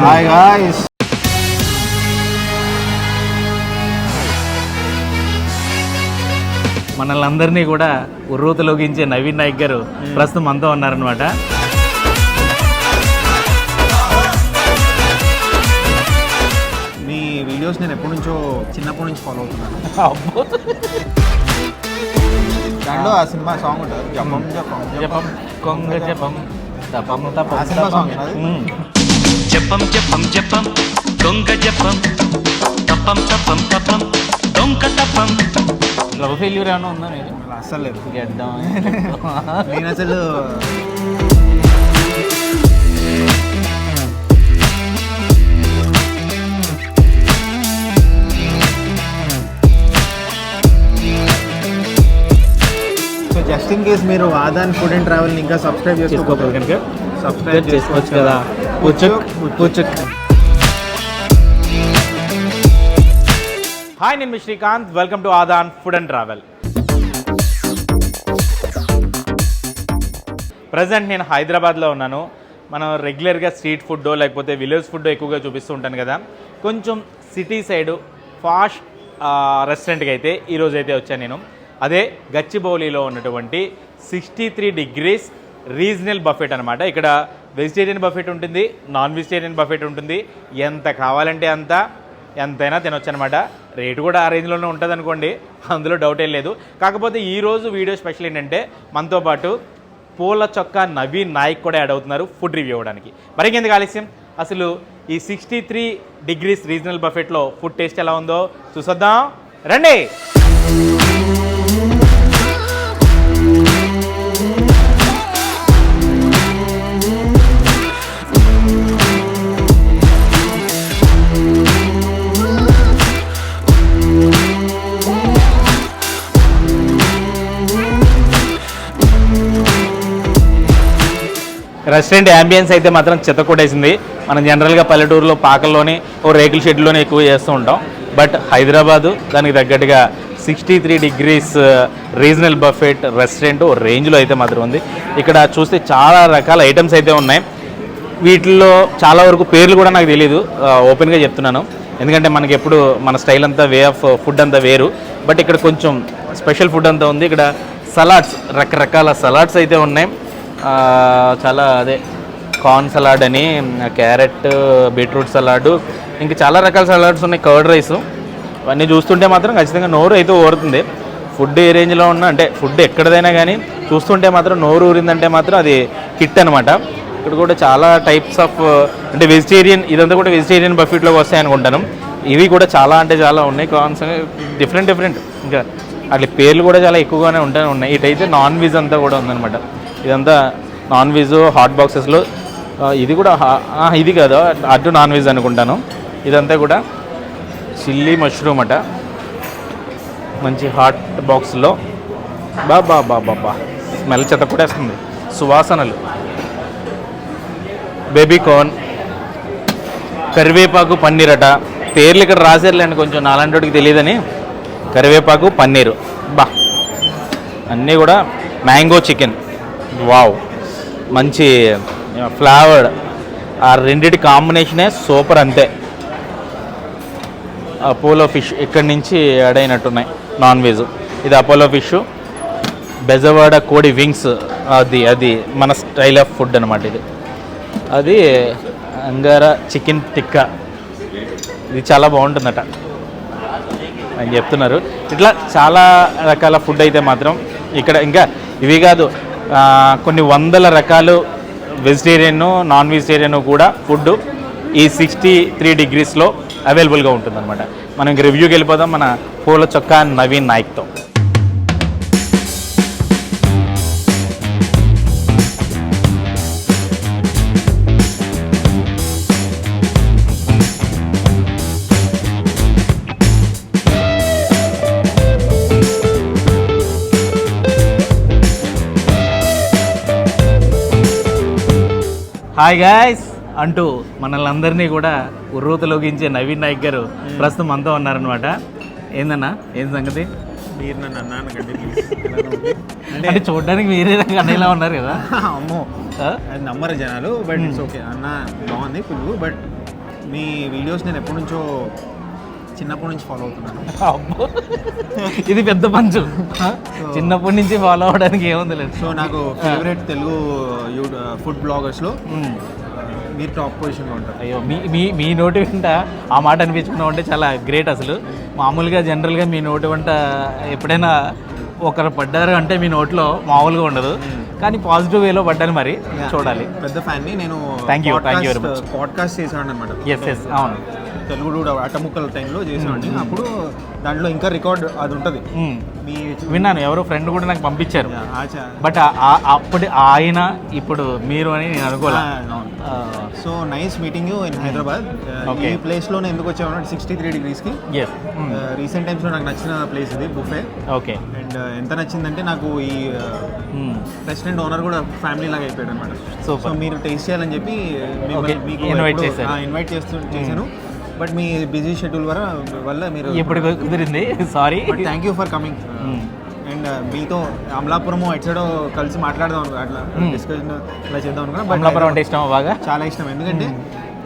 Hi guys మనల్ని అందరినీ కూడా ఉర్రూతలోగించే నవీన్ నాయక్ గారు ప్రస్తుతం మనతో ఉన్నారనమాట మీ వీడియోస్ నేను ఎప్పటి నుంచో చిన్నప్పటి నుంచి ఫాలో అవుతున్నాను. దాంట్లో ఆ సినిమా సాంగ్ ఉంటుంది. జపం జపం జపం. కొంగ జపం తపం తపం ఆ సినిమా. సాంగ్. జపం జపం జపం. దొంగ జపం. తపం తపం తపం. దొంగ తపం. లవ్ ఫెయిల్యూర్ ఏమైనా ఉందా మీరు అలా అస్సలు లేదు. గెడ్డం. నేను అసలు సో జస్ట్ ఇన్ కేస్ మీరు ఆదాన్ ఫుడ్ అండ్ ట్రావెల్ ఇంకా సబ్స్క్రైబ్ చేసుకోకపోతే చేసుకోకపోతే కనుక సబ్స్క్రైబ్ చేసుకోవచ్చు కదా. హాయ్ నేను మీ Srikanth. Welcome to Aadan food and travel present నేను హైదరాబాద్లో ఉన్నాను. మనం రెగ్యులర్గా స్ట్రీట్ ఫుడ్ లేకపోతే విలేజ్ ఫుడ్ ఎక్కువగా చూపిస్తూ ఉంటాను కదా. కొంచెం సిటీ సైడు ఫాస్ట్ రెస్టారెంట్కి అయితే ఈరోజు అయితే వచ్చాను నేను. అదే గచ్చిబౌలిలో ఉన్నటువంటి sixty three degrees regional buffet అనమాట ఇక్కడ వెజిటేరియన్ బఫెట్ ఉంటుంది నాన్ వెజిటేరియన్ బఫెట్ ఉంటుంది. ఎంత కావాలంటే అంత ఎంతైనా తినొచ్చు అనమాట రేటు కూడా ఆ రేంజ్లోనే ఉంటుంది అనుకోండి అందులో డౌట్ ఏం లేదు. కాకపోతే ఈరోజు వీడియో స్పెషల్ ఏంటంటే మనతో పాటు పూల చొక్కా నవీన్ నాయక్ కూడా యాడ్ అవుతున్నారు ఫుడ్ రివ్యూ అవ్వడానికి మరి ఇంకెందుకు ఆలస్యం? అసలు ఈ సిక్స్టీ త్రీ డిగ్రీస్ రీజనల్ బఫెట్లో ఫుడ్ టేస్ట్ ఎలా ఉందో చూసొద్దాం. రండి! రెస్టారెంట్ యాంబియన్స్ అయితే మాత్రం చెత్త కొట్టేసింది. మనం జనరల్గా పల్లెటూరులో పాకల్లోని ఓ రేకుల షెడ్లోనే ఎక్కువ చేస్తూ ఉంటాం. బట్ హైదరాబాదు దానికి తగ్గట్టుగా sixty three degrees regional buffet restaurant ఓ రేంజ్లో అయితే మాత్రం ఉంది. ఇక్కడ చూస్తే చాలా రకాల ఐటమ్స్ అయితే ఉన్నాయి. వీటిల్లో చాలా వరకు పేర్లు కూడా నాకు తెలియదు ఓపెన్గా చెప్తున్నాను. ఎందుకంటే మనకి ఎప్పుడు మన స్టైల్ అంతా వే ఆఫ్ ఫుడ్ అంతా వేరు. బట్ ఇక్కడ కొంచెం స్పెషల్ ఫుడ్ అంతా ఉంది. ఇక్కడ సలాడ్స్ రకరకాల సలాడ్స్ అయితే ఉన్నాయి. చాలా అదే కార్న్ సలాడ్ అని క్యారెట్ బీట్రూట్ సలాడ్ ఇంకా చాలా రకాల సలాడ్స్ ఉన్నాయి కర్డ్ రైస్ అవన్నీ చూస్తుంటే మాత్రం ఖచ్చితంగా నోరు అయితే ఊరుతుంది. ఫుడ్ ఏ రేంజ్లో ఉన్నా అంటే ఫుడ్ ఎక్కడదైనా కానీ చూస్తుంటే మాత్రం నోరు ఊరిందంటే మాత్రం అది కిట్ అనమాట ఇక్కడ కూడా చాలా టైప్స్ ఆఫ్ అంటే వెజిటేరియన్ ఇదంతా కూడా వెజిటేరియన్ బఫెట్లోకి వస్తాయి అనుకుంటాను. ఇవి కూడా చాలా అంటే చాలా ఉన్నాయి కాన్స్ డిఫరెంట్ డిఫరెంట్ ఇంకా అట్లా పేర్లు కూడా చాలా ఎక్కువగానే ఉంటూనే ఉన్నాయి. ఇటైతే నాన్ వెజ్ అంతా కూడా ఉందన్నమాట. ఇదంతా నాన్ వెజ్ హాట్ బాక్సెస్లో ఇది కూడా ఇది కాదు అటు నాన్ వెజ్ అనుకుంటాను. ఇదంతా కూడా చిల్లీ మష్రూమ్ అట. మంచి హాట్ బాక్స్లో బా బా బా బా బా. స్మెల్ చెత్త కూడా వేస్తుంది సువాసనలు. బేబీ కార్న్ కరివేపాకు పన్నీర్ అట. పేర్లు ఇక్కడ రాసేర్లేండి కొంచెం నాలంటోడికి తెలియదని. కరివేపాకు పన్నీరు. బా. అన్నీ కూడా మ్యాంగో చికెన్. వావ్. మంచి ఫ్లేవర్డ్. ఆ రెండిటి కాంబినేషనే సూపర్ అంతే. అపోలో ఫిష్ ఇక్కడి నుంచి యాడ్ అయినట్టున్నాయి నాన్ వెజ్. ఇది అపోలో ఫిష్. బెజవాడ కోడి వింగ్స్ అది అది మన స్టైల్ ఆఫ్ ఫుడ్ అనమాట ఇది. అది అంగారా చికెన్ టిక్కా. ఇది చాలా బాగుంటుందట. అని చెప్తున్నారు. ఇట్లా చాలా రకాల ఫుడ్ అయితే మాత్రం ఇక్కడ ఇంకా ఇవి కాదు కొన్ని వందల రకాలు వెజిటేరియన్ నాన్ వెజిటేరియన్ కూడా ఫుడ్ ఈ సిక్స్టీ త్రీ డిగ్రీస్లో అవైలబుల్గా ఉంటుందన్నమాట. మనం రివ్యూకి వెళ్ళిపోదాం మన పూల చొక్కా నవీన్ నాయక్తో. హాయ్ గాయ్స్ అంటూ మనల్ని అందరినీ కూడా ఉర్రూతలోగించే నవీన్ నాయక్ గారు ప్రస్తుతం మనతో ఉన్నారనమాట ఏందన్నా? ఏం సంగతి? మీరు నన్ను అన్నాను కండి అంటే చూడడానికి మీరే అన్నయ్యలా ఉన్నారు కదా. అమ్మో? అది నమ్మరు జనాలు బట్ ఇట్స్ ఓకే అన్న బాగుంది ఫుల్ బట్ మీ వీడియోస్ నేను ఎప్పటి నుంచో చిన్నప్పటి నుంచి ఫాలో అవుతున్నాను. అబ్బో. ఇది పెద్ద పంచు. చిన్నప్పటి నుంచి ఫాలో అవడానికి ఏముంది లేదు. సో నాకు ఫేవరెట్ తెలుగు యూ ఫుడ్ బ్లాగర్స్లో మీరు టాప్ పొజిషన్లో ఉంటారు. అయ్యో మీ మీ మీ నోటి వెంట ఆ మాట అనిపించుకున్నాం అంటే చాలా గ్రేట్ అసలు. మామూలుగా జనరల్గా మీ నోటి వెంట ఎప్పుడైనా ఒకరు పడ్డారు అంటే మీ నోట్లో మామూలుగా ఉండదు. కానీ పాజిటివ్ వేలో పడ్డాను మరి. చూడాలి. పెద్ద ఫ్యాన్ని నేను Thank you, thank you very much. Podcast చేసాను అనమాట ఎస్ ఎస్ అవును. తెలుగు కూడా అటముక్కల టైంలో చేసామండి అప్పుడు దాంట్లో ఇంకా రికార్డ్ అది ఉంటుంది. మీ విన్నాను ఎవరో ఫ్రెండ్ కూడా నాకు పంపించారు. ఆచా బట్ అప్పటి ఆయన ఇప్పుడు మీరు అని నేను అనుకోలే. So nice meeting in Hyderabad. ఈ ప్లేస్లోనే ఎందుకు వచ్చామంటే సిక్స్టీ త్రీ డిగ్రీస్కి. రీసెంట్ టైమ్స్లో నాకు నచ్చిన ప్లేస్ ఇది బుఫే. ఓకే. అండ్ ఎంత నచ్చిందంటే నాకు ఈ. రెస్టారెంట్ ఓనర్ కూడా ఫ్యామిలీ లాగా అయిపోయాడు అనమాట. సో మీరు టేస్ట్ చేయాలని చెప్పి. ఇన్వైట్ చేస్తూ చేశాను. బట్ మీ బిజీ షెడ్యూల్ వల్ల వల్ల మీరు ఇప్పుడు కుదిరింది? Sorry but thank you for coming and మీతో అమలాపురం ఎట్ సైడ్ కలిసి మాట్లాడదాం అనుకో అట్లా Hmm. డిస్కషన్ ఇలా చేద్దాం అనుకున్నా. బట్ అమలాపురం అంటే ఇష్టమా బాగా? చాలా ఇష్టం. ఎందుకంటే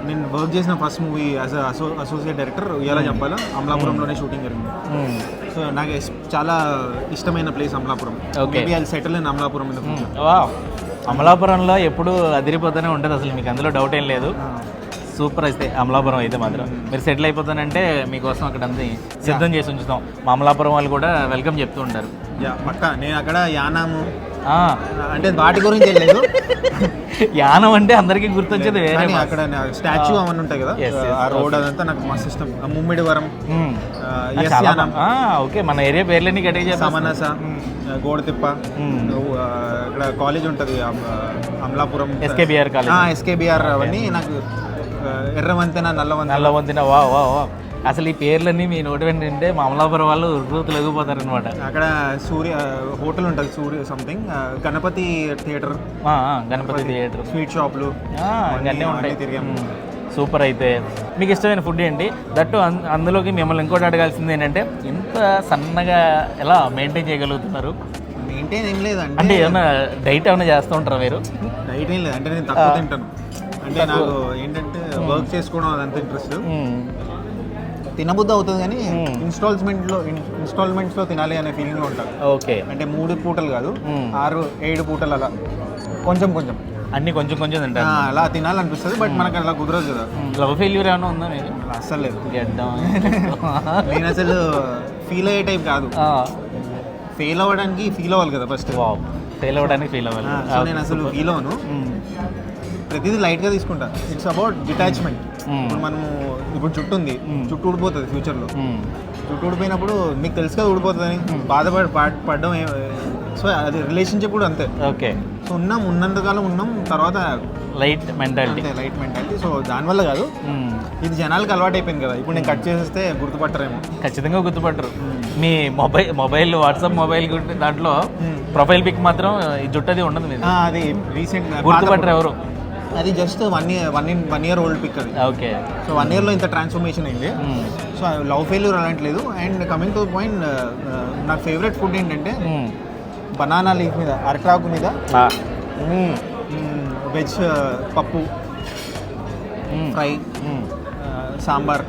నేను వర్క్ చేసిన first movie as అసో associate director ఇలా చెప్పాలా? అమలాపురంలోనే షూటింగ్ జరిగింది. మ్మ్. సో నాకు చాలా ఇష్టమైన ప్లేస్ అమలాపురం. మేబీ అది సెటిల్ ఇన్ అమలాపురం అమలాపురంలో ఎప్పుడు అదిరిపోతూనే ఉంటుంది అసలు. మీకు అందులో డౌట్ ఏం లేదు. సూపర్ అయితే అమలాపురం అయితే మాత్రం. మీరు సెటిల్ అయిపోతానంటే మీకోసం అక్కడ అంతా సిద్ధం చేసి ఉంచుతాం. మా అమలాపురం వాళ్ళు కూడా వెల్కమ్ చెప్తూ ఉంటారు. పక్క. నేను అక్కడ యానాము. అంటే వాటి గురించి వెళ్ళలేదు యానం అంటే అందరికీ గుర్తొచ్చేది వేరే అక్కడ స్టాచ్యూ అవన్నీ ఉంటాయి కదా. ఆ రోడ్ అదంతా నాకు మస్తు ఇష్టం. ముమ్మిడివరం ఓకే. మన ఏరియా పేర్లన్నీ గట్టిగా చెప్పేస్తాం. సమనస గోడతిప్ప. ఇక్కడ కాలేజ్ ఉంటుంది అమలాపురం. SKBR college. ఎస్కేబిఆర్ అవన్నీ నాకు ఎర్రవంతెన నల్లవంతెన. నల్ల వంతిన వా వా వా అసలు ఈ పేర్లన్నీ మీ నోటి వెంట వింటే మా అమలాపురం వాళ్ళు రూతులు ఎగిపోతారు అనమాట అక్కడ సూర్య హోటల్ ఉంటుంది Surya something Ganapathi theatre. Ganapathi theatre. Sweet షాప్లు. ఇవన్నీ ఉంటాయి. తిరిగాము. సూపర్ అయితే. మీకు ఇష్టమైన ఫుడ్ ఏంటి? దట్టు అందులోకి మిమ్మల్ని ఇంకోటి అడగాల్సింది ఏంటంటే ఇంత సన్నగా ఎలా మెయింటైన్ చేయగలుగుతున్నారు? మెయింటైన్ ఏం అంటే లేదంటే ఏమైనా డైట్ ఏమైనా చేస్తూ ఉంటారా మీరు? డైట్ ఏం లేదు. అంటే నేను తక్కువ తింటాను. అంటే నాకు ఏంటంటే వర్క్ చేసుకోవడం అదంతా ఇంట్రెస్ట్. తినబుద్ధి అవుతుంది కానీ. ఇన్స్టాల్మెంట్లో ఇన్స్టాల్మెంట్స్లో తినాలి అనే ఫీలింగ్లో ఉంటాను ఓకే. అంటే మూడు పూటలు కాదు. ఆరు ఏడు పూటలు అలా. కొంచెం కొంచెం. అన్ని కొంచెం కొంచెం తింటారు. అలా తినాలనిపిస్తుంది బట్ మనకు అలా కుదరదు కదా. లవ్ ఫెయిల్యూర్ ఏమైనా ఉందా మీకు? అస్సలు లేదు. నేను అసలు ఫీల్ అయ్యే టైప్ కాదు. ఫెయిల్ అవ్వడానికి ఫీల్ అవ్వాలి కదా ఫస్ట్ ఫెయిల్ అవ్వడానికి ఫీల్ అవ్వాలి. నేను అసలు ఫీల్ అవ్వను. మ్మ్. ప్రతిదీ లైట్గా తీసుకుంటా. It's about detachment. ఇప్పుడు మనము ఇప్పుడు జుట్టు ఉంది. మ్మ్. జుట్టు ఊడిపోతుంది ఫ్యూచర్లో మ్మ్. జుట్టు ఊడిపోయినప్పుడు మీకు తెలుసు కదా ఊడిపోతుందని బాధపడి పడ్- పడడం సో అది రిలేషన్షిప్ కూడా అంతే. ఓకే సో ఉన్నాం ఉన్నంతకాలం ఉన్నాం తర్వాత light mentality light mentality so దానివల్ల కాదు. ఇది జనాలకు అలవాటు అయిపోయింది కదా. ఇప్పుడు నేను కట్ చేసేస్తే గుర్తుపట్టరేమో. ఖచ్చితంగా గుర్తుపట్టరు. మీ మొబైల్ మొబైల్ వాట్సాప్ మొబైల్ దాంట్లో. ప్రొఫైల్ పిక్ మాత్రం ఈ జుట్టది ఉండదు అది రీసెంట్ గుర్తుపట్టరు ఎవరు? అది just one year one in one year old pic అది ఓకే సో వన్ ఇయర్లో ఇంత ట్రాన్స్ఫర్మేషన్ అయింది. సో లవ్ ఫెయిల్యూర్ అలాంటి అండ్ కమింగ్ టు పాయింట్ నాకు ఫేవరెట్ ఫుడ్ ఏంటంటే. బనానా లీఫ్ మీద అరటాకు మీద ఆ. మ్మ్. వెజ్ పప్పు మ్మ్. ఫ్రై. ఆ, సాంబార్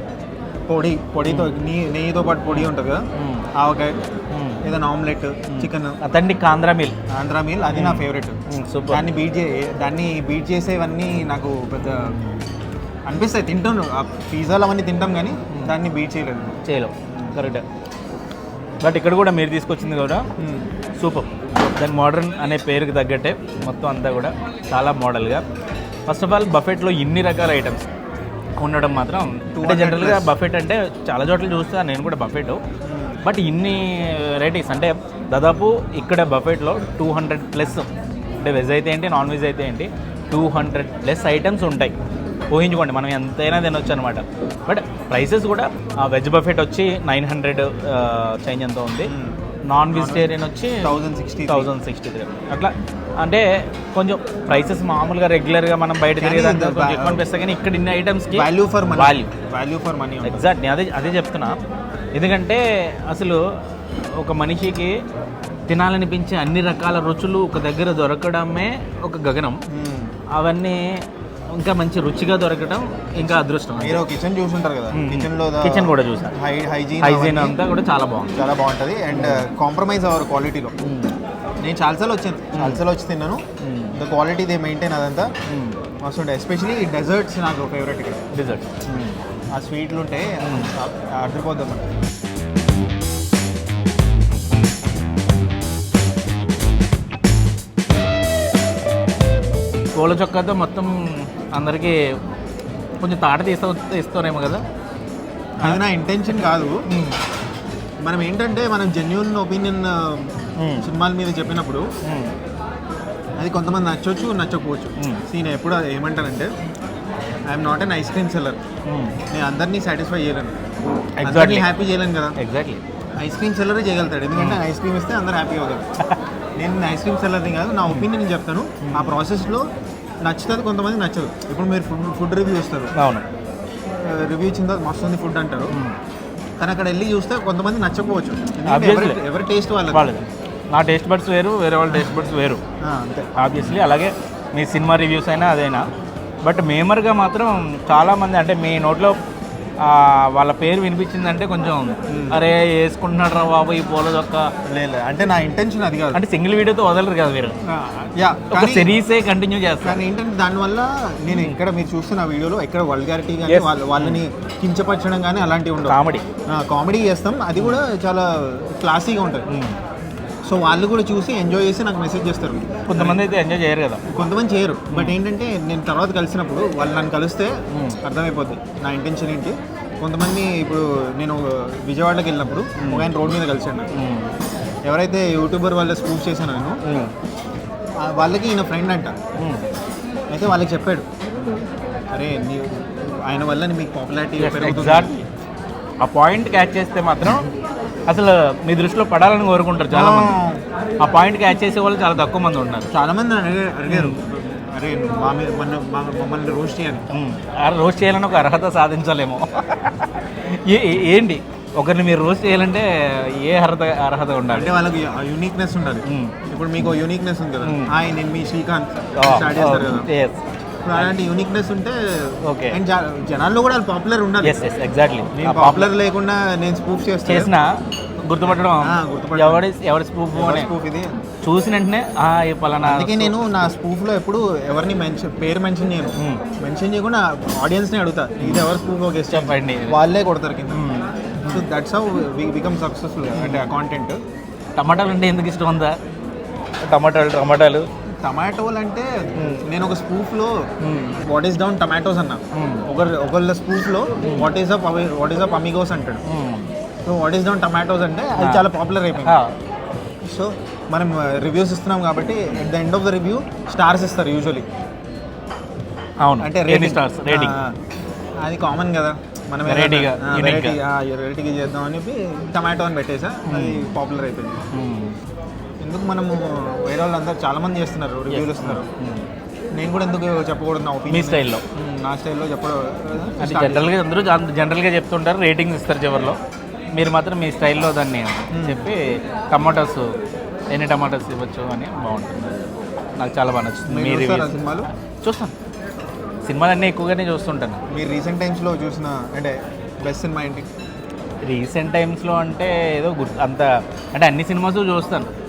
పొడి పొడితో నెయ్యి నెయ్యితో పాటు పొడి ఉంటుంది కదా. ఆవకాయ. ఏదైనా omelette chicken. Authentic Andhra meal. Andhra meal అది నా ఫేవరెట్ సూపర్. దాన్ని బీట్ చే దాన్ని బీట్ చేసేవన్నీ నాకు పెద్ద అనిపిస్తాయి. తింటాను ఆ పిజ్జాలు అవన్నీ తింటాం కానీ దాన్ని బీట్ చేయలేదు చేయలేం. కరెక్ట్ బట్ ఇక్కడ కూడా మీరు తీసుకొచ్చింది కూడా సూపర్. దాని మోడర్న్ అనే పేరుకి తగ్గట్టే మొత్తం అంతా కూడా చాలా మోడల్గా ఫస్ట్ ఆఫ్ ఆల్ బఫెట్లో ఇన్ని రకాల ఐటమ్స్ ఉండడం మాత్రం అంటే 200 జనరల్గా. బఫెట్ అంటే చాలా చోట్ల చూస్తాను నేను కూడా బఫెట్ బట్ ఇన్ని వెరైటీస్ అంటే దాదాపు ఇక్కడ బఫెట్లో టూ హండ్రెడ్ ప్లస్ అంటే వెజ్ అయితే ఏంటి నాన్ వెజ్ అయితే ఏంటి టూ హండ్రెడ్ ప్లస్ ఐటమ్స్ ఉంటాయి. ఊహించుకోండి మనం ఎంతైనా తినొచ్చు అనమాట బట్ ప్రైసెస్ కూడా వెజ్ బఫెట్ వచ్చి నైన్ హండ్రెడ్ చేంజ్ ఎంత ఉంది. నాన్ వెజిటేరియన్ వచ్చి thousand sixty thousand sixty three. అట్లా అంటే కొంచెం ప్రైసెస్ మామూలుగా రెగ్యులర్గా మనం బయట తిరిగేదానికి కొంచెం ఎక్కువ అనిపిస్తాయి కానీ ఇక్కడ ఇన్ని ఐటమ్స్కి value for money. Value. Value for money exactly అదే అదే చెప్తున్నా. ఎందుకంటే అసలు ఒక మనిషికి తినాలనిపించే అన్ని రకాల రుచులు ఒక దగ్గర దొరకడమే ఒక గగనం. అవన్నీ ఇంకా మంచి రుచిగా దొరకడం ఇంకా అదృష్టం మీరు కిచెన్ చూసుంటారు కదా. కిచెన్లో కిచెన్ కూడా చూసాను హైజీన్ హైజీన్ అంతా కూడా చాలా బాగుంది. చాలా బాగుంటుంది. అండ్ కాంప్రమైజ్ అవర్ క్వాలిటీలో. నేను చాలాసార్లు వచ్చాను. చాలాసార్లు వచ్చి తిన్నాను. ద క్వాలిటీ దే మెయింటైన్ అదంతా మస్తు ఉంటాయి ఎస్పెషలీ డెజర్ట్స్ నాకు ఫేవరెట్ ఇక్కడ డిజర్ట్ ఆ స్వీట్లు ఉంటే మనం పూల చొక్కాతో మొత్తం అందరికీ కొంచెం తాట తీస్తా ఇస్తారేమో కదా. అది నా ఇంటెన్షన్ కాదు. మనం ఏంటంటే మనం జెన్యున్ ఒపీనియన్. సినిమాల మీద చెప్పినప్పుడు అది కొంతమంది నచ్చొచ్చు నచ్చకపోవచ్చు. మ్మ్. సీ నేను ఎప్పుడు అది ఏమంటానంటే I'm not an ice cream seller నేను అందరినీ సాటిస్ఫై చేయలేను. అందరినీ ఎగ్జాక్ట్లీ హ్యాపీ చేయలేను కదా. ఎగ్జాక్ట్లీ ఐస్ క్రీమ్ సెల్లరే చేయగలుగుతాడు. ఎందుకంటే ఐస్ క్రీమ్ ఇస్తే అందరూ హ్యాపీ అవుతారు. నేను ఐస్ క్రీమ్ సెల్లర్ని కాదు నా ఒపీనియన్ నేను చెప్తాను. ఆ ప్రాసెస్లో నచ్చుతుంది కొంతమంది నచ్చదు. ఇప్పుడు మీరు ఫుడ్ ఫుడ్ రివ్యూ ఇస్తారు అవును. రివ్యూ ఇచ్చిన తర్వాత మస్తు ఉంది ఫుడ్ అంటారు. కానీ అక్కడ వెళ్ళి చూస్తే కొంతమంది నచ్చకపోవచ్చు. ఎవరి- టేస్ట్ వాళ్ళది. వాళ్ళది. నా టేస్ట్ బడ్స్ వేరు వేరే వాళ్ళ టేస్ట్ బడ్స్ వేరు. అంతే. ఆబ్వియస్లీ అలాగే మీ సినిమా రివ్యూస్ అయినా అదైనా బట్ మేమర్గా మాత్రం చాలామంది అంటే మీ నోట్లో వాళ్ళ పేరు వినిపించిందంటే కొంచెం అరే వేసుకుంటున్నాడు రా బాబు ఈ పూల చొక్క లేదు అంటే నా ఇంటెన్షన్ అది కాదు. అంటే సింగిల్ వీడియోతో వదలరు కదా మీరు యా సిరీసే కంటిన్యూ చేస్తారు. కానీ ఏంటంటే దానివల్ల నేను ఇక్కడ మీరు చూస్తున్న వీడియోలో ఎక్కడ వల్గారిటీ కానీ. వాళ్ళ వాళ్ళని కించపరచడం కానీ అలాంటివి ఉండవు. కామెడీ కామెడీ చేస్తాం. అది కూడా చాలా క్లాసీగా ఉంటుంది. సో వాళ్ళు కూడా చూసి ఎంజాయ్ చేసి నాకు మెసేజ్ చేస్తారు. కొంతమంది అయితే ఎంజాయ్ చేయరు కదా. కొంతమంది చేయరు. బట్ ఏంటంటే నేను తర్వాత కలిసినప్పుడు వాళ్ళు నన్ను కలిస్తే అర్థమైపోద్ది నా ఇంటెన్షన్ ఏంటి. కొంతమంది ఇప్పుడు నేను విజయవాడకి వెళ్ళినప్పుడు ఒక ఆయన రోడ్ మీద కలిసాను. ఎవరైతే యూట్యూబర్ వాళ్ళ స్కూప్ చేశానో నేను వాళ్ళకి ఈయన ఫ్రెండ్ అంట. అయితే వాళ్ళకి చెప్పాడు. అరే నీ ఆయన వల్ల మీకు పాపులారిటీ పెరుగుతుంది. ఆ పాయింట్ క్యాచ్ చేస్తే మాత్రం అసలు మీ దృష్టిలో పడాలని కోరుకుంటారు చాలా మంది ఆ పాయింట్ క్యాచ్ చేసే వాళ్ళు చాలా తక్కువ మంది ఉన్నారు. చాలా మంది అడిగారు. అరే మా మీద మన మా- మమ్మల్ని రోస్ట్ చేయని ఆ రోస్ట్ చేయాలని ఒక అర్హత సాధించాలేమో. ఏంటి? ఒకరిని మీరు రోస్ట్ చేయాలంటే ఏ అర్హత అర్హత ఉండాలి? అంటే వాళ్ళకి యూనిక్నెస్ ఉండాలి. ఇప్పుడు మీకు యూనిక్నెస్ ఉంది కదా. నేను మీ శ్రీకాంత్. స్టార్ట్ చేస్తారు కదా. ఇప్పుడు అలాంటి యూనిక్నెస్ ఉంటే Okay. అండ్ జనాల్లో కూడా పాపులర్ ఉండాలి. ఎస్ ఎస్ ఎగ్జాక్ట్లీ నేను పాపులర్ లేకుండా నేను స్పూఫ్ చేస్తే. చేసిన గుర్తుపట్టడం. ఎవడి ఎవరి అని స్పూఫ్ ఇది? చూసిన వెంటనే పలానా అందుకే నేను నా స్పూఫ్లో ఎప్పుడు ఎవరిని మెన్షన్ పేరు మెన్షన్ చేయను. మెన్షన్ చేయకుండా ఆడియన్స్ని అడుగుతా. ఇది ఎవరు స్పూఫ్ గెస్ట్ చెప్పండి. వాళ్ళే కొడతారు కింద. So that's how become successful అంటే ఆ కాంటెంట్ టమాటాలు అంటే ఎందుకు ఇష్టం ఉందా టమాటాలు టమాటాలు. టమాటోలు అంటే నేను ఒక స్పూఫ్లో hmm. What is down tomatoes అన్న. ఒకరి ఒకళ్ళ స్పూఫ్లో what is up what is up amigos అంటాడు. So what is down tomatoes అంటే అది. చాలా పాపులర్ అయిపోయింది. సో మనం రివ్యూస్ ఇస్తున్నాం కాబట్టి at the end of the review stars ఇస్తారు యూజువలీ అవును. అంటే రేటింగ్ స్టార్స్ రేటింగ్ అది కామన్ కదా. మనం Variety గా, unique గా. వెరైటీ వెరైటీగా చేద్దాం అని చెప్పి టమాటో అని పెట్టేసా. అది పాపులర్ అయిపోయింది. ఎందుకు మనము వేరే వాళ్ళందరూ చాలా మంది చేస్తున్నారు రివ్యూలు ఇస్తున్నారు? నేను కూడా ఎందుకు చెప్పకూడదు నా మీ ఒపీనియన్ స్టైల్లో నా స్టైల్లో చెప్పడం అది జనరల్గా అందరూ జన్- జనరల్గా చెప్తుంటారు రేటింగ్స్ ఇస్తారు చివరిలో. మీరు మాత్రం మీ స్టైల్లో దాన్ని చెప్పి టమాటోస్ ఎన్ని టమాటోస్ ఇవ్వచ్చు అని బాగుంటుంది. నాకు చాలా బాగా నచ్చుతుంది. మీ మీరు సినిమాలు? చూస్తాను. సినిమాలన్నీ ఎక్కువగానే చూస్తుంటాను. మీరు రీసెంట్ టైమ్స్లో చూసిన అంటే బెస్ట్ సినిమా ఏంటి? రీసెంట్ టైమ్స్లో అంటే ఏదో గుర్తు అంత అంటే అన్ని సినిమాస్ చూస్తాను.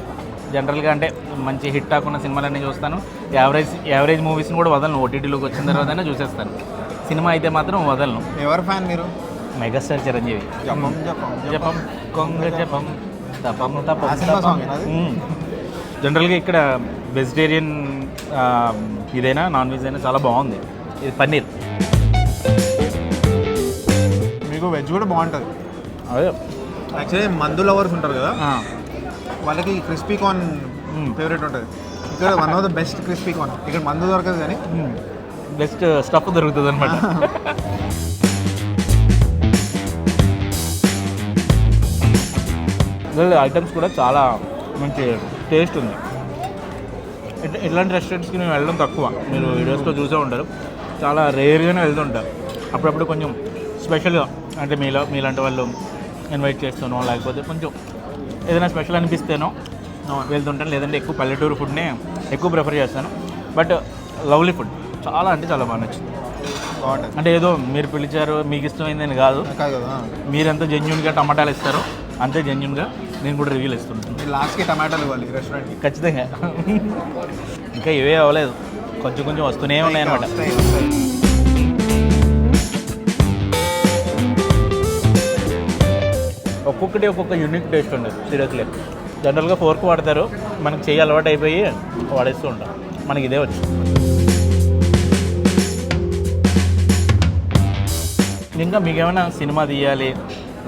జనరల్గా అంటే మంచి హిట్ కాకున్న సినిమాలన్నీ చూస్తాను. యావరేజ్ యావరేజ్ మూవీస్ని కూడా వదలను. ఓటీటీలోకి వచ్చిన తర్వాతనే చూసేస్తాను. సినిమా అయితే మాత్రం వదలను. ఎవరు ఫ్యాన్ మీరు? మెగాస్టార్ చిరంజీవి. జపం జపం జపం. కొంగ జపం తపం తపం. జనరల్గా ఇక్కడ వెజిటేరియన్ ఇదైనా నాన్ వెజ్ అయినా చాలా బాగుంది. ఇది పన్నీర్. మీకు వెజ్ కూడా బాగుంటుంది. అదే. యాక్చువల్లీ మందు లవర్స్ ఉంటారు కదా. వాళ్ళకి క్రిస్పీ కార్న్ మ్మ్. ఫేవరెట్ ఉంటుంది. ఇక్కడ one of the best crispy corn. ఇక్కడ మందు దొరకదు కానీ. మ్మ్. బెస్ట్ స్టఫ్ దొరుకుతుంది అనమాట ఐటమ్స్ కూడా చాలా మంచి టేస్ట్ ఉంది. ఇట్లాంటి రెస్టారెంట్స్కి నేను వెళ్ళడం తక్కువ. మీరు వీడియోస్లో చూసే ఉంటారు. చాలా రేర్గానే వెళ్తుంటారు. అప్పుడప్పుడు కొంచెం స్పెషల్గా అంటే మీలో మీలాంటి వాళ్ళు ఇన్వైట్ చేస్తానో లేకపోతే కొంచెం ఏదైనా స్పెషల్ అనిపిస్తేనో వెళ్తుంటాను. లేదంటే ఎక్కువ పల్లెటూరు ఫుడ్నే ఎక్కువ ప్రిఫర్ చేస్తాను. బట్ లవ్లీ ఫుడ్ చాలా అంటే చాలా బాగా నచ్చింది అంటే ఏదో మీరు పిలిచారు మీకు ఇష్టమైందని కాదు. మీరెంత జెన్యున్గా టమాటాలు ఇస్తారో అంతే జెన్యున్గా నేను కూడా రివ్యూలు ఇస్తుంటాను. మీరు లాస్ట్కి టమాటాలు ఇవ్వాలి రెస్టారెంట్కి ఖచ్చితంగా. ఇంకా ఇవే అవ్వలేదు. కొంచెం కొంచెం వస్తూనే ఉన్నాయి అనమాట ఒక్కొక్కటి ఒక్కొక్క యూనిక్ టేస్ట్ ఉండదు సీరియస్లీ జనరల్గా ఫోర్క్ వాడతారు మనకి చెయ్యి అలవాటు అయిపోయి వాడేస్తూ ఉంటాం. మనకి ఇదే వచ్చు ఇంకా మీకేమైనా సినిమా తీయాలి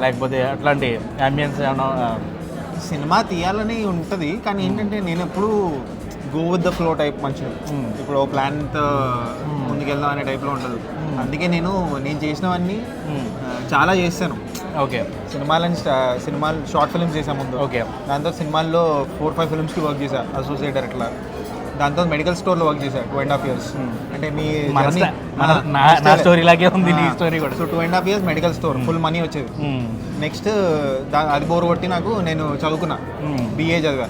లేకపోతే అట్లాంటి అంబియన్స్ ఏమైనా సినిమా తీయాలని ఉంటుంది కానీ ఏంటంటే నేను ఎప్పుడు go with the flow type Hmm. ఇప్పుడు ఓ ప్లాన్తో ముందుకెళ్దాం అనే టైప్లో ఉండదు. అందుకే నేను నేను చేసినవన్నీ చాలా చేస్తాను. ఓకే. సినిమాలని సినిమాలు షార్ట్ ఫిల్మ్స్ చేసాను ముందు. ఓకే. దాంతో సినిమాల్లో ఫోర్ ఫైవ్ ఫిల్మ్స్కి వర్క్ చేశా అసోసియేట్ డైరెక్టర్ దాంతో మెడికల్ స్టోర్లో వర్క్ చేశా two and half years Hmm. అంటే మీ నా. స్టోరీ లాగే ఉంది నీ. స్టోరీ కూడా. So two and half years medical store full money వచ్చేది. నెక్స్ట్ దా- అది బోర్ కొట్టి నాకు నేను చదువుకున్నా. బీఏ చదివా.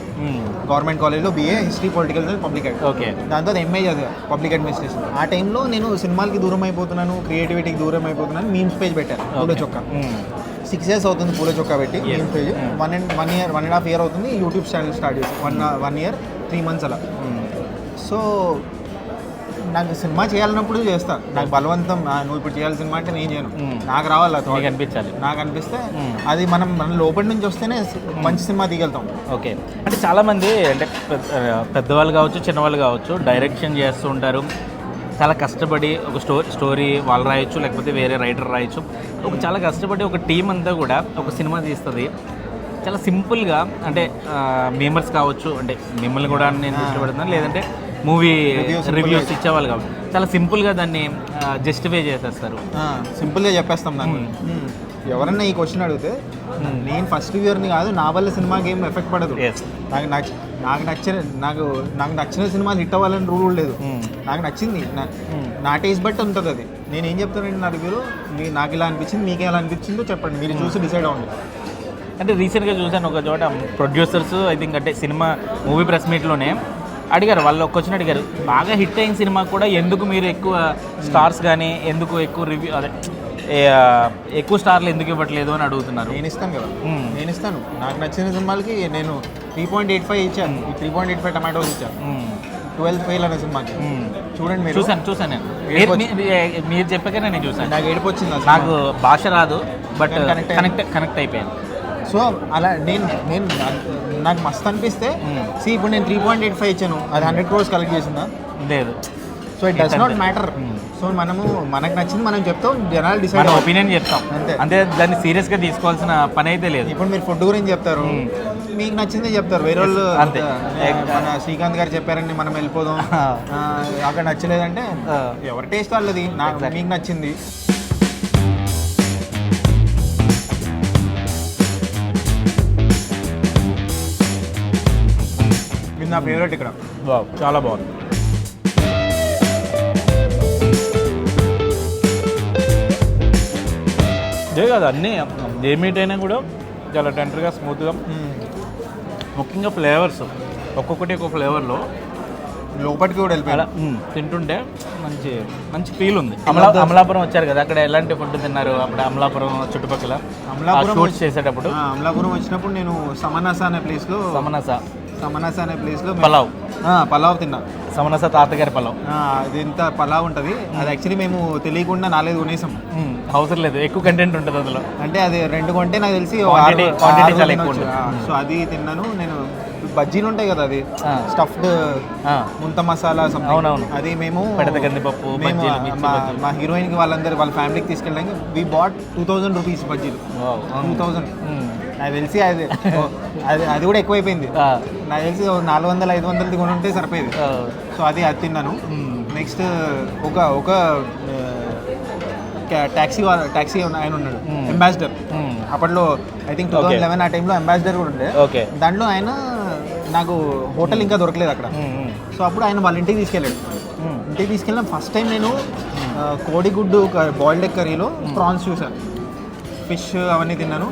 గవర్నమెంట్ కాలేజ్లో BA history political public okay దాంతో ఎంఏ చదివా పబ్లిక్ అడ్మినిస్ట్రేషన్ ఆ టైంలో నేను సినిమాలకి దూరం అయిపోతున్నాను క్రియేటివిటీకి దూరం అయిపోతున్నాను మీమ్స్ పేజ్ పెట్టాను చొక్కా. సిక్స్ ఇయర్స్ అవుతుంది పూల చొక్కా పెట్టి page one and one year one and half year అవుతుంది. యూట్యూబ్ ఛానల్ స్టార్ట్ చేసి one one year three months అలా. సో నాకు సినిమా చేయాలన్నప్పుడు చేస్తా. నాకు బలవంతం నువ్వు ఇప్పుడు చేయాలి సినిమా అంటే నేను చేయను. Mm. నాకు రావాలి. మీకు అనిపించాలి. నాకు అనిపిస్తే Mm. అది మనం మన లోపలి నుంచి వస్తేనే మంచి సినిమా తీయగలుగుతాం ఓకే. అంటే చాలామంది అంటే పెద్ద- పెద్దవాళ్ళు కావచ్చు చిన్నవాళ్ళు కావచ్చు డైరెక్షన్ చేస్తూ ఉంటారు. చాలా కష్టపడి ఒక స్టో స్టోరీ వాళ్ళు రాయొచ్చు లేకపోతే వేరే రైటర్ రాయొచ్చు. ఒక చాలా కష్టపడి ఒక టీం అంతా కూడా ఒక సినిమా తీస్తుంది. చాలా సింపుల్గా అంటే మెంబర్స్ కావచ్చు అంటే మిమ్మల్ని కూడా నేను ఇష్టపడుతున్నాను లేదంటే మూవీ రివ్యూస్. ఇచ్చేవాళ్ళు కావచ్చు. చాలా సింపుల్గా దాన్ని జస్టిఫై చేసేస్తారు. సింపుల్గా చెప్పేస్తాం దాన్ని. ఎవరన్నా ఈ క్వశ్చన్ అడిగితే. నేను ఫస్ట్ వ్యూవర్ని కాదు నా వల్ల సినిమాకి ఏం ఎఫెక్ట్ పడదు. నాకు నచ్చ నాకు నచ్చిన నాకు నాకు నచ్చిన సినిమాలు హిట్ అవ్వాలని రూల్ లేదు నాకు నచ్చింది నా- టేస్ట్ బట్టి ఉంటుంది అది. నేను ఏం చెప్తానండి నా రివ్యూలో మీ నాకు ఇలా అనిపించింది మీకు ఎలా అనిపించిందో చెప్పండి. మీరు చూసి డిసైడ్ అవ్వండి. అంటే రీసెంట్గా చూసాను ఒక చోట ప్రొడ్యూసర్స్ ఐ థింక్ అంటే సినిమా మూవీ ప్రెస్ మీట్లోనే అడిగారు వాళ్ళు ఒక క్వశ్చన్ అడిగారు. బాగా హిట్ అయిన సినిమా కూడా ఎందుకు మీరు ఎక్కువ స్టార్స్ కానీ ఎందుకు ఎక్కువ రివ్యూ అదే ఎక్కువ స్టార్లు ఎందుకు ఇవ్వట్లేదు అని అడుగుతున్నారు. నేను ఇస్తాను కదా. నేను ఇస్తాను. నాకు నచ్చిన సినిమాలకి నేను త్రీ పాయింట్ ఎయిట్ ఫైవ్ ఇచ్చాను. ఈ three point eight five tomatoes ఇచ్చాను. మ్మ్. ట్వెల్వ్ ఫెయిల్ అనే సినిమాకి. చూడండి మీరు. చూసాను చూసాను నేను. మీరు- చెప్పాకనే నేను చూసాను నాకు ఏడుపు వచ్చింది ఆ నాకు. భాష రాదు బట్ అయ్యాను. కనెక్ట్ కనెక్ట్ అయిపోయాను సో అలా నేను నేను నాకు మస్తు అనిపిస్తే. సి ఇప్పుడు నేను త్రీ పాయింట్ ఎయిట్ ఫైవ్ ఇచ్చాను. అది హండ్రెడ్ క్రోర్స్ కలెక్ట్ చేసిందా? లేదు. So it does not matter. So మనము మనకు నచ్చింది మనం చెప్తాం జనాలు డిసైడ్ ఒపీనియన్ చెప్తాం. అంతే. అంతే దాన్ని సీరియస్గా తీసుకోవాల్సిన పని అయితే లేదు. ఇప్పుడు మీరు ఫుడ్ గురించి చెప్తారు. మ్మ్. మీకు నచ్చిందే చెప్తారు. వేరే వాళ్ళు అంతే. మన శ్రీకాంత్ గారు చెప్పారండి మనం వెళ్ళిపోదాం. అక్కడ నచ్చలేదంటే. ఎవరి టేస్ట్ వాళ్ళది? నాకు. మీకు నచ్చింది. నా ఫేవరెట్ ఇక్కడ. చాలా బాగుంది. ఇదే కాదు అన్నీ ఏ మీట్ అయినా కూడా చాలా టెంటర్గా స్మూత్గా. ముఖ్యంగా ఫ్లేవర్స్ ఒక్కొక్కటి ఒక్కొక్క ఫ్లేవర్లో లోపలికి కూడా మ్, తింటుంటే మంచి మంచి ఫీల్ ఉంది. అమలా అమలాపురం. వచ్చారు కదా అక్కడ ఎలాంటి ఫుడ్ తిన్నారు? అప్పుడు అమలాపురం చుట్టుపక్కల? అమలాపురం చేసేటప్పుడు? అమలాపురం వచ్చినప్పుడు నేను సమనాస అనే ప్లేస్లో సమనస. సమనాస అనే ప్లేస్లో పలావ్. పలావ్ తిన్నా. సమనస తాతగారి పలావ్. అది ఎంత పలావ్ ఉంటుంది. అది యాక్చువల్లీ మేము తెలియకుండా నాలుగు కొనేసాం. అవసరం లేదు. ఎక్కువ కంటెంట్ ఉంటుంది అందులో. అంటే అది రెండు కొంటే నాకు తెలిసి చాలా ఎక్కువ సో అది తిన్నాను. నేను బజ్జీలు ఉంటాయి కదా అది. స్టఫ్డ్ ముంత మసాలా. అవునవును. అది మేము కందిపప్పు, మా- హీరోయిన్కి వాళ్ళందరూ వాళ్ళ ఫ్యామిలీకి తీసుకెళ్ళడానికి we bought two thousand rupees బజ్జీలు. టూ థౌజండ్ మ్, నాకు తెలిసి అది అది అది కూడా ఎక్కువైపోయింది. నాకు తెలిసి నాలుగు వందలు ఐదు వందలది కొని ఉంటే సరిపోయేది సో అది అది తిన్నాను. నెక్స్ట్ ఒక ఒక ట్యాక్సీ ట్యాక్సీ ఆయన ఉన్నాడు. అంబాసిడర్. అప్పట్లో I think two thousand eleven ఆ టైంలో అంబాసిడర్ కూడా ఉండే. ఓకే. దాంట్లో ఆయన నాకు హోటల్ ఇంకా దొరకలేదు అక్కడ. సో అప్పుడు ఆయన వాళ్ళ ఇంటికి తీసుకెళ్ళాడు. ఇంటికి తీసుకెళ్ళిన ఫస్ట్ టైం నేను కోడిగుడ్డు బాయిల్డ్ ఎగ్ కర్రీలో ప్రాన్స్ చూసాను ఫిష్ అవన్నీ తిన్నాను.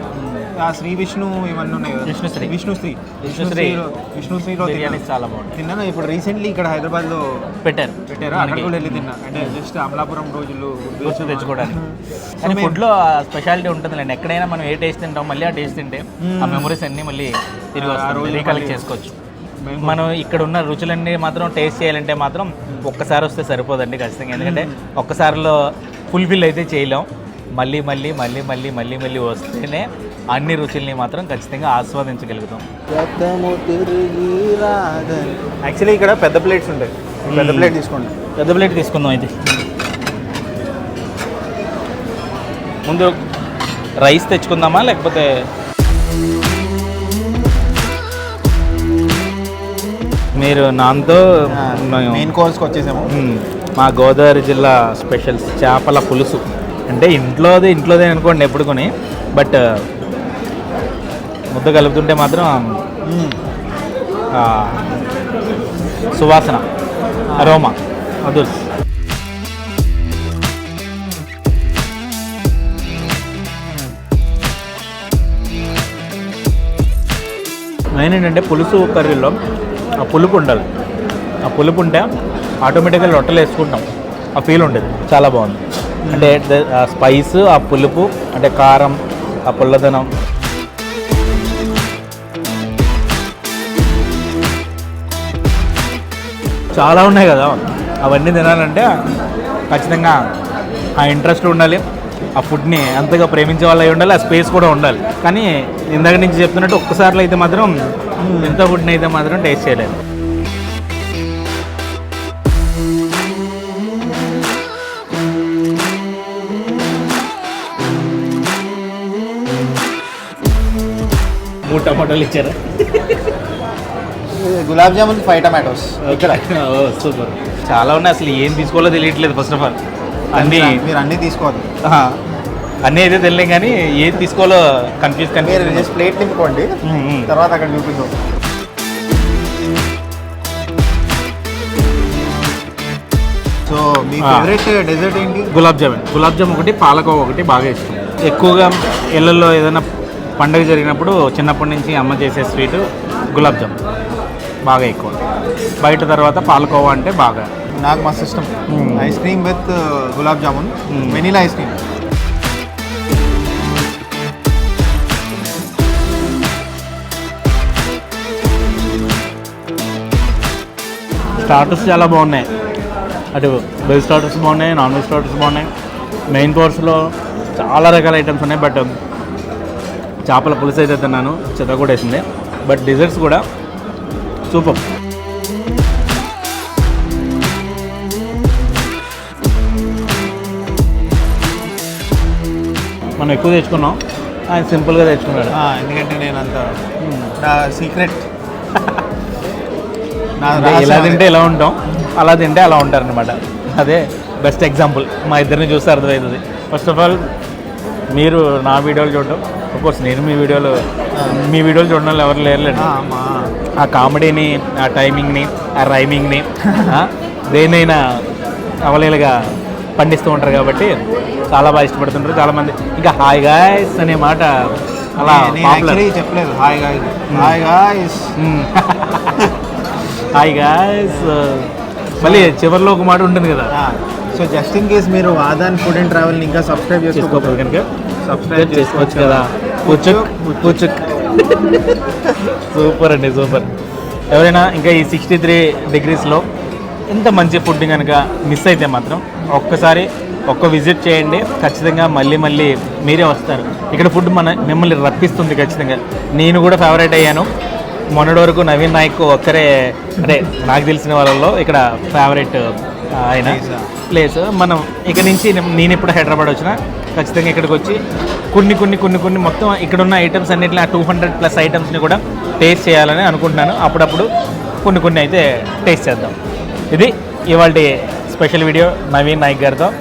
ఆ శ్రీ విష్ణు ఇవన్నీ ఉన్నాయి? కదా విష్ణుశ్రీ. విష్ణుశ్రీ విష్ణుశ్రీ. విష్ణుశ్రీలో బిర్యానీ చాలా బాగుంది తిన్నాను? ఇప్పుడు రీసెంట్లీ ఇక్కడ హైదరాబాద్లో పెట్టారు. పెట్టారు. అక్కడ కూడా వెళ్ళి తిన్నా. అంటే జస్ట్ అమలాపురం రోజులు గుర్తు తెచ్చుకోవడానికి. So, కానీ మేము- ఫుడ్లో స్పెషాలిటీ ఉంటుందిలేండి. ఎక్కడైనా మనం ఏ టేస్ట్ తింటాం మళ్ళీ ఆ టేస్ట్ తింటే ఆ మెమరీస్ అన్నీ మళ్ళీ తిరిగి రోజులు రీకలెక్ట్ మళ్ళీ- చేసుకోవచ్చు. మనం ఇక్కడ ఉన్న రుచులన్నీ మాత్రం టేస్ట్ చేయాలంటే మాత్రం ఒక్కసారి వస్తే సరిపోదండి ఖచ్చితంగా. ఎందుకంటే ఒక్కసారిలో ఫుల్ఫిల్ అయితే చేయలేం. మళ్ళీ మళ్ళీ మళ్ళీ మళ్ళీ మళ్ళీ మళ్ళీ వస్తేనే అన్ని రుచుల్ని మాత్రం ఖచ్చితంగా ఆస్వాదించగలుగుతాం. యాక్చువల్లీ ఇక్కడ పెద్ద ప్లేట్స్ ఉంటాయి. పెద్ద ప్లేట్ తీసుకోండి. పెద్ద ప్లేట్ తీసుకుందాం అయితే. ముందు రైస్ తెచ్చుకుందామా లేకపోతే మీరు నాన్తో మెయిన్ కోర్స్కి వచ్చేసాము. మా గోదావరి జిల్లా స్పెషల్స్ చేపల పులుసు. అంటే ఇంట్లోది ఇంట్లోదే అనుకోండి ఎప్పుడు కొని బట్ ముద్ద కలుపుతుంటే మాత్రం సువాసన అరోమా అదుల్. మెయిన్ ఏంటంటే పులుసు కర్రీలో ఆ పులుపు ఉండాలి. ఆ పులుపు ఉంటే ఆటోమేటిక్గా రొట్టెలు వేసుకుంటాం. ఆ ఫీల్ ఉండేది. చాలా బాగుంది. అంటే ద- స్పైస్ ఆ పులుపు అంటే కారం ఆ పుల్లదనం చాలా ఉన్నాయి కదా. అవన్నీ తినాలంటే ఖచ్చితంగా ఆ ఇంట్రెస్ట్ ఉండాలి. ఆ ఫుడ్ని అంతగా ప్రేమించే వాళ్ళు అయి ఉండాలి ఆ స్పేస్ కూడా ఉండాలి. కానీ ఇందాక నుంచి చెప్తున్నట్టు ఒక్కసారిలో అయితే మాత్రం ఎంత ఫుడ్ని అయితే మాత్రం టేస్ట్ చేయలేదు. మూడు టమాటోలు ఇచ్చారు? గులాబ్ జామున్ ఫైవ్ టమాటోస్ ఇక్కడ. సూపర్. చాలా ఉన్నాయి అసలు ఏం తీసుకోవాలో తెలియట్లేదు ఫస్ట్ ఆఫ్ ఆల్ అన్నీ మీరు అన్నీ తీసుకోవద్దు. అన్నీ అయితే తెలియదు కానీ ఏది తీసుకోవాలో కన్ఫ్యూజ్ మీరు కన్ఫ్యూజ్ జస్ట్ ప్లేట్ నింపుకోండి. తర్వాత అక్కడ చూపిద్దాం. సో మీ. ఫేవరెట్ డెజర్ట్ ఏంటి? గులాబ్ జామున్. గులాబ్ జామున్ ఒకటి పాలకోవ ఒకటి బాగా ఇష్టం. ఎక్కువగా ఇళ్ళల్లో ఏదైనా పండుగ జరిగినప్పుడు చిన్నప్పటి నుంచి అమ్మ చేసే స్వీట్ గులాబ్ జామున్. బాగా ఎక్కువ బయట తర్వాత పాలకోవా అంటే బాగా. నాకు మస్తు ఇష్టం. Ice cream with gulab jamun. Vanilla ice cream starters చాలా బాగున్నాయి. అటు వెజ్ స్టార్టర్స్ బాగున్నాయి నాన్ వెజ్ స్టార్టర్స్ బాగున్నాయి మెయిన్ కోర్స్లో చాలా రకాల ఐటమ్స్ ఉన్నాయి బట్ చేపల పులుసు అయితే తిన్నాను చెత్త కూడా వేసింది. బట్ డిజర్ట్స్ కూడా సూపర్ మనం ఎక్కువ తెచ్చుకున్నాం. ఆయన సింపుల్గా తెచ్చుకున్నాడు. ఎందుకంటే నేను అంత నా సీక్రెట్ ఇలా తింటే. ఎలా ఉంటాం. అలా తింటే అలా ఉంటారనమాట అదే బెస్ట్ ఎగ్జాంపుల్ మా ఇద్దరిని చూస్తే అర్థమవుతుంది. ఫస్ట్ ఆఫ్ ఆల్ మీరు నా వీడియోలు చూడడం. కోర్స్ నేను మీ వీడియోలు మీ వీడియోలు చూడడం ఎవరు లేరులేండి ఆ, కామెడీని ఆ టైమింగ్ని ఆ రైమింగ్ని ఆ, దేన్నైనా అవలేలుగా పండిస్తూ ఉంటారు కాబట్టి చాలా బాగా ఇష్టపడుతుంటారు. చాలామంది ఇంకా హాయ్ గాయస్ అనే మాట అలా చెప్పలేదు. Hi guys hi guys. Hi guys. మళ్ళీ చివరిలో ఒక మాట ఉంటుంది కదా. సో జస్ట్ ఇన్ కేస్ మీరు ఆదాన్ ఫుడ్ అండ్ ట్రావెల్ ఇంకా సబ్స్క్రైబ్ చేసుకోకపోతే చేసుకోకపోతే కనుక సబ్స్క్రైబ్ చేసుకోవచ్చు కదా. పుచ్చుక్ పుచ్చుక్ సూపర్ అండి సూపర్. ఎవరైనా ఇంకా ఈ సిక్స్టీ త్రీ డిగ్రీస్లో ఇంత మంచి ఫుడ్ కనుక మిస్ అయితే మాత్రం ఒక్కసారి ఒక్క విజిట్ చేయండి. ఖచ్చితంగా మళ్ళీ మళ్ళీ మీరే వస్తారు. ఇక్కడ ఫుడ్ మన మిమ్మల్ని రప్పిస్తుంది ఖచ్చితంగా. నేను కూడా ఫేవరెట్ అయ్యాను. మొన్నటి వరకు నవీన్ నాయక్ ఒక్కరే అంటే నాకు తెలిసిన వాళ్ళలో ఇక్కడ ఫేవరెట్ ఆయన. ఆ? ప్లేస్ మనం ఇక నుంచి నేను ఎప్పుడు హైదరాబాద్ వచ్చినా ఖచ్చితంగా ఇక్కడికి వచ్చి కొన్ని కొన్ని కొన్ని కొన్ని మొత్తం ఇక్కడ ఉన్న ఐటమ్స్ అన్నింటిలో టూ హండ్రెడ్ ప్లస్ ఐటమ్స్ని కూడా టేస్ట్ చేయాలని అనుకుంటున్నాను. అప్పుడప్పుడు కొన్ని కొన్ని అయితే టేస్ట్ చేద్దాం. ఇది ఇవాళ స్పెషల్ వీడియో నవీన్ నాయక్ గారితో.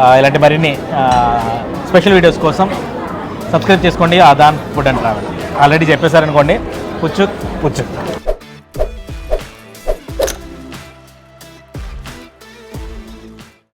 ఆ, ఇలాంటి మరిన్ని స్పెషల్ వీడియోస్ కోసం సబ్స్క్రైబ్ చేసుకోండి. Aadhan food and travel. Already చెప్పేశారనుకోండి. పుచ్చుక్ పుచ్చుక్